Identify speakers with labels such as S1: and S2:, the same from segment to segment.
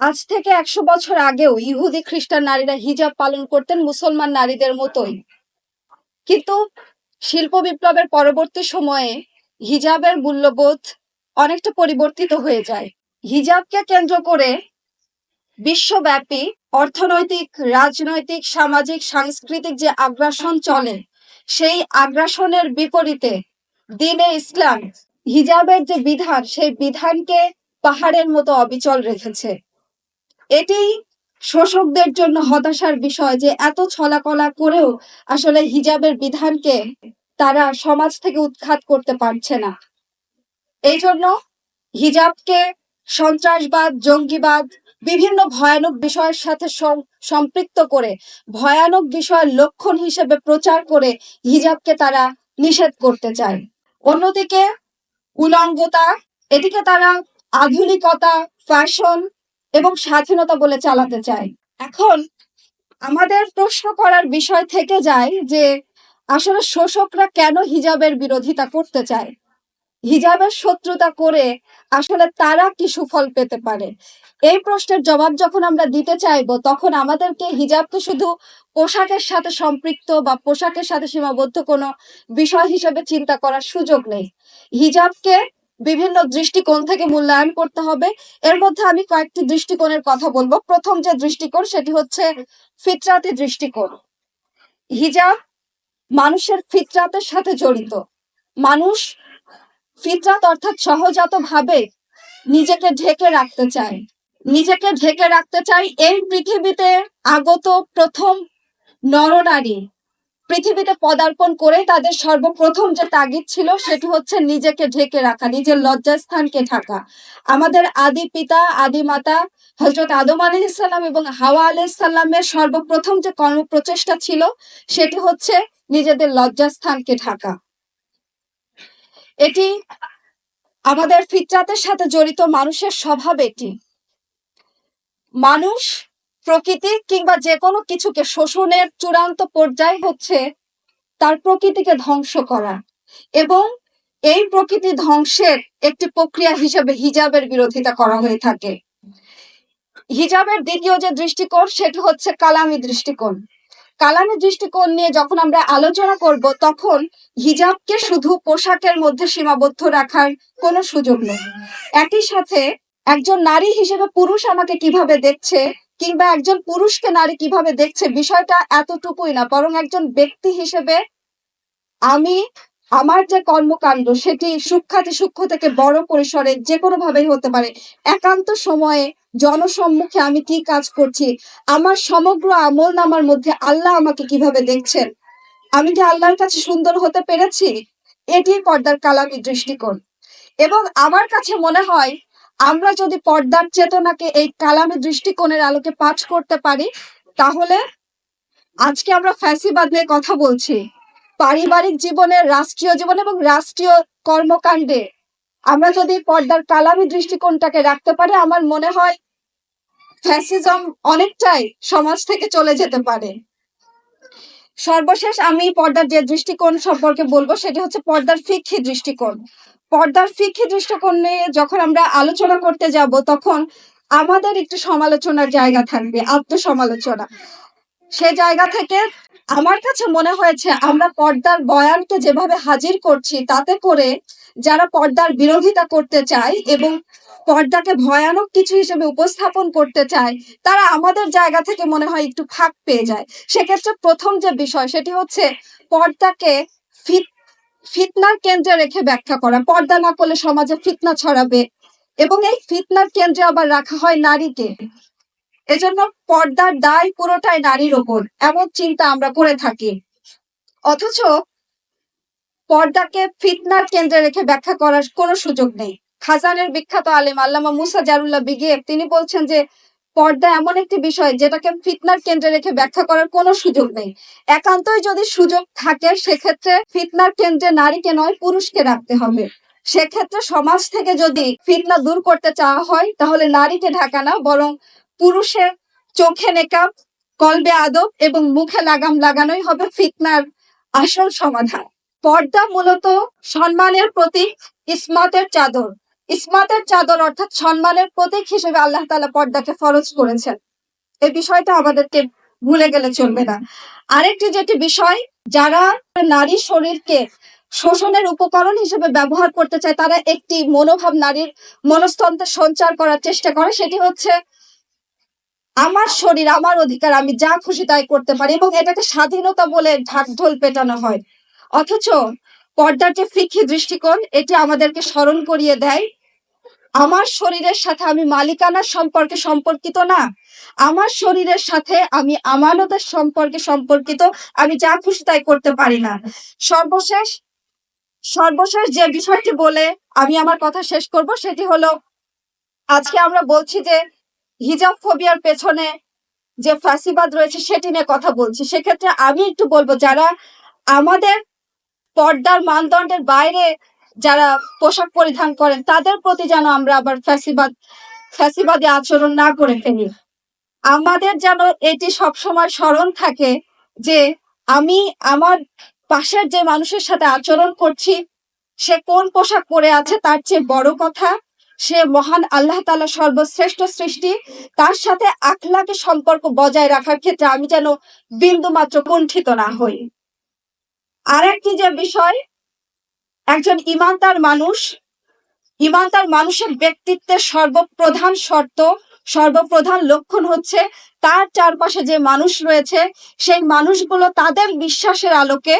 S1: আজ থেকে একশো বছর আগেও ইহুদি খ্রিস্টান নারীরা হিজাব পালন করতেন মুসলমান নারীদের মতোই। কিন্তু শিল্প বিপ্লবের পরবর্তী সময়ে হিজাবের মূল্যবোধ অনেকটা পরিবর্তিত হয়ে যায়। হিজাবকে কেন্দ্র করে বিশ্বব্যাপী অর্থনৈতিক, রাজনৈতিক, সামাজিক, সাংস্কৃতিক যে আগ্রাসন চলে, সেই আগ্রাসনের বিপরীতে দিনে ইসলাম হিজাবের যে বিধান, সেই বিধানকে পাহাড়ের মতো অবিচল রেখেছে। এটি শোষকদের জন্য হতাশার বিষয় যে এত ছলাকলা করেও আসলে হিজাবের বিধানকে তারা সমাজ থেকে উৎখাত করতে পারছে না। এই জন্য হিজাবকে সন্ত্রাসবাদ, জঙ্গিবাদ, বিভিন্ন ভয়ানক বিষয়ের সাথে সম- সম্পৃক্ত করে, ভয়ানক বিষয়ের লক্ষণ হিসেবে প্রচার করে হিজাবকে তারা নিষেধ করতে চায়। অন্যদিকে উলঙ্গতা এটিকে তারা আধুনিকতা, ফ্যাশন এবং স্বাধীনতা বলে চালাতে চায় এখন আমাদের প্রশ্ন করার বিষয় থেকে যায় যে আসলে শোষকরা কেন হিজাবের বিরোধিতা করতে চায়? হিজাবের শত্রুতা করে আসলে তারা কি সুফল পেতে পারে? এই প্রশ্নের জবাব যখন আমরা দিতে চাইব তখন আমাদেরকে হিজাবকে শুধু পোশাকের সাথে সম্পৃক্ত বা পোশাকের সাথে সীমাবদ্ধ কোনো বিষয় হিসেবে চিন্তা করার সুযোগ নেই। হিজাবকে বিভিন্ন দৃষ্টিকোণ থেকে মূল্যায়ন করতে হবে। এর মধ্যে আমি কয়েকটি দৃষ্টিকোণের কথা বলব। প্রথম যে দৃষ্টিকোণ, সেটি হচ্ছে ফিতরাতি দৃষ্টিকোণ। হিজাব মানুষের ফিতরাতের সাথে জড়িত। মানুষ ফিতরাত অর্থাৎ সহজাত ভাবে নিজেকে ঢেকে রাখতে চায়। নিজেকে ঢেকে রাখতে চাই এই পৃথিবীতে আগত প্রথম নরনারী পৃথিবীতে পদার্পণ করে তাদের সর্বপ্রথম যে তাগিদ ছিল সেটি হচ্ছে নিজেকে ঢেকে রাখা, নিজের লজ্জাস্থানকে ঢাকা। আমাদের আদি পিতা, আদি মাতা হজরত আদম আলাইসাল্লাম এবং হাওয়া আলাইসাল্লামের সর্বপ্রথম যে কর্ম প্রচেষ্টা ছিল সেটি হচ্ছে নিজেদের লজ্জাস্থানকে ঢাকা। এটি আমাদের ফিতরাতের সাথে জড়িত মানুষের স্বভাব এটি। মানুষ প্রকৃতি কিংবা যে কোনো কিছুকে শোষণের চূড়ান্ত পর্যায় হচ্ছে তার প্রকৃতিকে ধ্বংস করা। এবং এই প্রকৃতি ধ্বংসের একটি প্রক্রিয়া হিসেবে হিজাবের বিরোধিতা করা হয়ে থাকে। হিজাবের দ্বিতীয় যে দৃষ্টিকোণ, সেটি হচ্ছে কালামি দৃষ্টিকোণ। কালামি দৃষ্টিকোণ নিয়ে যখন আমরা আলোচনা করব, তখন হিজাবকে শুধু পোশাকের মধ্যে সীমাবদ্ধ রাখার কোনো সুযোগ নেই। একই সাথে একজন নারী হিসেবে পুরুষ আমাকে কীভাবে দেখছে কিংবা একজন পুরুষকে নারী কীভাবে দেখছে, বিষয়টা এতটুকুই না। বরং একজন ব্যক্তি হিসেবে আমি, আমার যে কর্মকাণ্ড, সেটি সূক্ষাতি সূক্ষ্ম থেকে বড় পরিসরে যে কোনো ভাবেই হতে পারে। একান্ত সময়ে জনসম্মুখে আমি কি কাজ করছি, আমার সমগ্র আমল নামার মধ্যে আল্লাহ আমাকে কীভাবে দেখছেন? আমি কি আল্লাহর কাছে সুন্দর হতে পেরেছি? এটি পর্দার কালামি দৃষ্টিকোণ। এবং আমার কাছে মনে হয় আমরা যদি পর্দার চেতনাকে এই কালামি দৃষ্টিকোণের আলোকে পাঠ করতে পারি, তাহলে আজকে আমরা ফ্যাসিবাদ নিয়ে কথা বলছি। পারিবারিক জীবনে, রাষ্ট্রীয় জীবন এবং রাষ্ট্রীয় কর্মকাণ্ডে আমরা যদি পর্দার কালামি দৃষ্টিকোণটাকে রাখতে পারি, আমার মনে হয় ফ্যাসিজম অনেকটাই সমাজ থেকে চলে যেতে পারে। সর্বশেষ আমি পর্দার যে দৃষ্টিকোণ সম্পর্কে বলব, সেটি হচ্ছে পর্দার ফিক্ষি দৃষ্টিকোণ। পর্দার ফিক্ষি দৃষ্টিকোণ নিয়ে যখন আমরা আলোচনা করতে যাব, তখন আমাদের একটু সমালোচনার জায়গা থাকবে, আত্মসমালোচনা। সে জায়গা থেকে আমার কাছে মনে হয়েছে, আমরা পর্দার বয়ানকে যেভাবে হাজির করছি, তাতে করে যারা পর্দার বিরোধিতা করতে চায় এবং পর্দাকে ভয়ানক কিছু হিসেবে উপস্থাপন করতে চায়, তারা আমাদের জায়গা থেকে মনে হয় একটু ফাঁক পেয়ে যায়। সেক্ষেত্রে প্রথম যে বিষয়, সেটি হচ্ছে পর্দাকে ফিত ফিতনার কেন্দ্রে রেখে ব্যাখ্যা করা পর্দা না করলে সমাজে ফিতনা ছড়াবে। এবং এই ফিতনার কেন্দ্রে আবার রাখা হয় নারীকে। এজন্য পর্দার দায় পুরোটাই নারীর ওপর। এমন চিন্তা আমরা করে থাকি। অথচ পর্দাকে ফিতনার কেন্দ্রে রেখে ব্যাখ্যা করার কোনো সুযোগ নেই। খাজানের বিখ্যাত আলেম আল্লামা মুসা জারুল্লাহ বিগিয়ে তিনি বলছেন যে পর্দা এমন একটি বিষয় যেটাকে ফিতনার কেন্দ্রে রেখে ব্যাখ্যা করার কোনো সুযোগ নেই। একান্তই যদি সুযোগ থাকে, সেক্ষেত্রে ফিতনার কেন্দ্রে নারীকে নয়, পুরুষকে রাখতে হবে। সেক্ষেত্রে সমাজ থেকে যদি ফিতনা দূর করতে চাওয়া হয়, তাহলে নারীকে ঢাকা না বরং পুরুষের চোখে নেকাব কলবে আদব এবং মুখে লাগাম লাগানোই হবে ফিতনার আসল সমাধান। পর্দা মূলত সম্মানের প্রতীক, ইসমাতের চাদর। ইসমাতের চাদর অর্থাৎ সম্মানের প্রতীক হিসেবে আল্লাহ তাআলা পর্দাকে ফরজ করেছেন। এই বিষয়টা আমাদেরকে ভুলে গেলে চলবে না। আরেকটি যেটি বিষয়, যারা নারী শরীরকে শোষণের উপকরণ হিসেবে ব্যবহার করতে চায়, তারা একটি মনোভাব নারীর মনস্তন্ত্রে সঞ্চার করার চেষ্টা করে, সেটি হচ্ছে, আমার শরীর, আমার অধিকার, আমি যা খুশি তাই করতে পারি। এবং এটাকে স্বাধীনতা বলে ঢাকঢোল পেটানো হয়। অথচ পর্দার যে ফিকি দৃষ্টিকোণ, এটি আমাদেরকে স্মরণ করিয়ে দেয় আমার শরীরের সাথে আমি মালিকানার সম্পর্কে সম্পর্কিত না। আমার শরীরের সাথে আমি আমানতের সম্পর্কে সম্পর্কিত। আমি যা খুশি তাই করতে পারি না। সর্বশেষ সর্বশেষ যে বিষয়টি বলে আমি আমার কথা শেষ করব সেটি হলো, আজকে আমরা বলছি যে হিজাব ফোবিয়ার পেছনে যে ফাঁসিবাদ রয়েছে সেটি নিয়ে কথা বলছি। সেক্ষেত্রে আমি একটু বলব, যারা আমাদের পর্দার মানদণ্ডের বাইরে যারা পোশাক পরিধান করেন, তাদের প্রতি যেন আমরা আবার ফ্যাসিবাদ, ফ্যাসিবাদী আচরণ না করে ফেলি। আমাদের যেন এটি সবসময় স্মরণ থাকে যে আমি আমার পাশের যে মানুষের সাথে আচরণ করছি, সে কোন পোশাক পরে আছে তার চেয়ে বড় কথা, সে মহান আল্লাহ তাআলা সর্বশ্রেষ্ঠ সৃষ্টি, তার সাথে আখলাকে সম্পর্ক বজায় রাখার ক্ষেত্রে আমি যেন বিন্দু মাত্র কুণ্ঠিত না হই। আরেকটি যে বিষয় একজন ইমানদার মানুষ, ইমানদার মানুষের ব্যক্তিত্বের সর্বপ্রধান শর্ত, সর্বপ্রধান লক্ষণ হচ্ছে তার চারপাশে যে মানুষ রয়েছে, সেই মানুষগুলো তাদের বিশ্বাসের আলোকে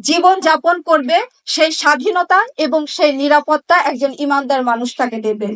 S1: জীবন যাপন করবে, সেই স্বাধীনতা এবং সেই নিরাপত্তা একজন ইমানদার মানুষ তাকে দেবে।